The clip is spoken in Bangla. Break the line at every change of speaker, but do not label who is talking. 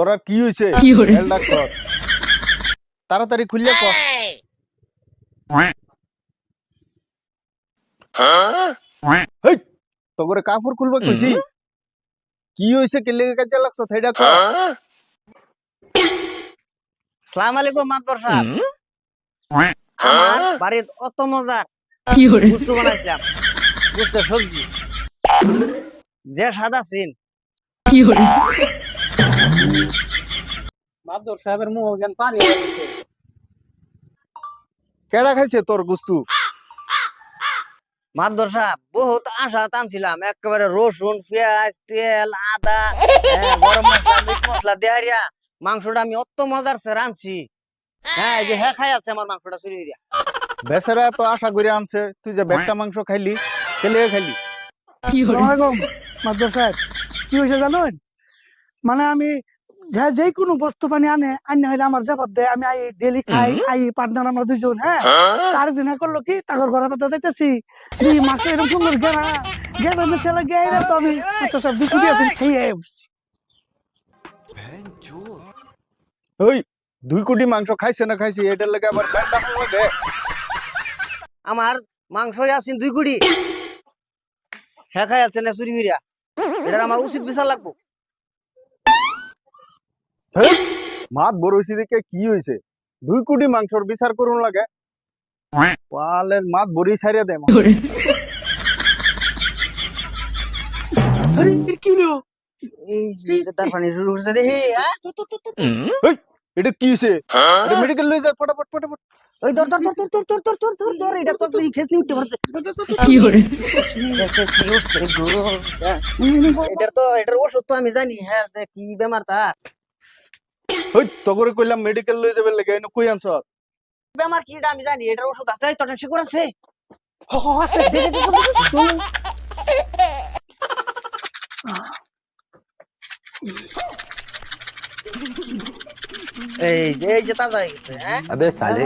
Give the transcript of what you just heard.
তোর আর কি হয়েছে
হরে?
তাড়াতাড়ি খুললে তো করে কাপড় খুলবে কইছি কি হয়েছে কে লেগে কাজে লাগছো? সেইটা ক।
সালাম আলাইকুম মাতবর সাহেব। আমার বাড়ির অত মজার
কি hore
বুঝতে বানাইছিলাম। বুঝতে সবজি যে সাদা সিন।
কি hore
মাদর সাহেবের মুখ জ্ঞান পানি
কেডা খাইছে তোর গুস্তু?
সাহেব বহুত আশা টানছিলাম। একেবারে রসুন পেঁয়াজ তেল আদা হ্যাঁ, গরম মশলা দেহারিয়া মাংসটা আমি অত মজার সে রাঁধছি। হ্যাঁ এই যে হ্যাঁ খাই আছে আমার মাংসটা চুরি দিয়া
বেচারা তো আশা করে আনছে তুই যে বেকটা মাংস খাইলি কে লেগে খাইলি
কি
সাহেব কি হয়েছে জানেন মানে আমি যে যে কোনো বস্তু পানি আনে আন্য হইলে আমার জাপাত দেয় আমি আই ডেলি খাই আই পার্টনার আমরা দুজন হ্যাঁ? তার দিনে করল কি? তাগর ঘরে পাতা যাইতেছি। দুই মাকে এরকম সুন্দর গেরা গেরা মে চলে গেরা তো আমি মাদ্দর সাহেব দুপুরে আছি খেয়ে বসছি।
ওই দুই কোটি মাংস খাইছে না খাইছে এটার লাগে আবার ব্যান্ডা
আমার মাংস আছেন দুই কুড়ি হ্যাঁ খাই আছে না চুরি করিয়া এটা আমার উচিত বিচার লাগবো।
মাত বড়ইছি দেখে কি হয়েছে দুই কোটি মাংসর বিচার করুন লাগে পালের মাত বড়ি ছাড়িয়ে দে
কি hore
আরে এর কি হলো
এই তার পানি শুরু করছে দেখি হ্যাঁ
এটা কি হয়েছে মেডিকেল লয়ে যা ফটাফট ফটাফট
ওই ধর ধর ধর ধর ধর ধর ধর ধর ধর এটা তো তুই খেস নিউটে মারছে
কি hore
এটার তো এটার ওষুধ তো আমি জানি হ্যাঁ যে কি বেমার তা
হই তগরে কইলাম মেডিকেল লই যাবে লাগে এনে কই আনছ?
বেমার কি আমি জানি এটার ওষুধ আছে তোর শিকুর আছে? এই যে এই যাই হ্যাঁ
আবে সালে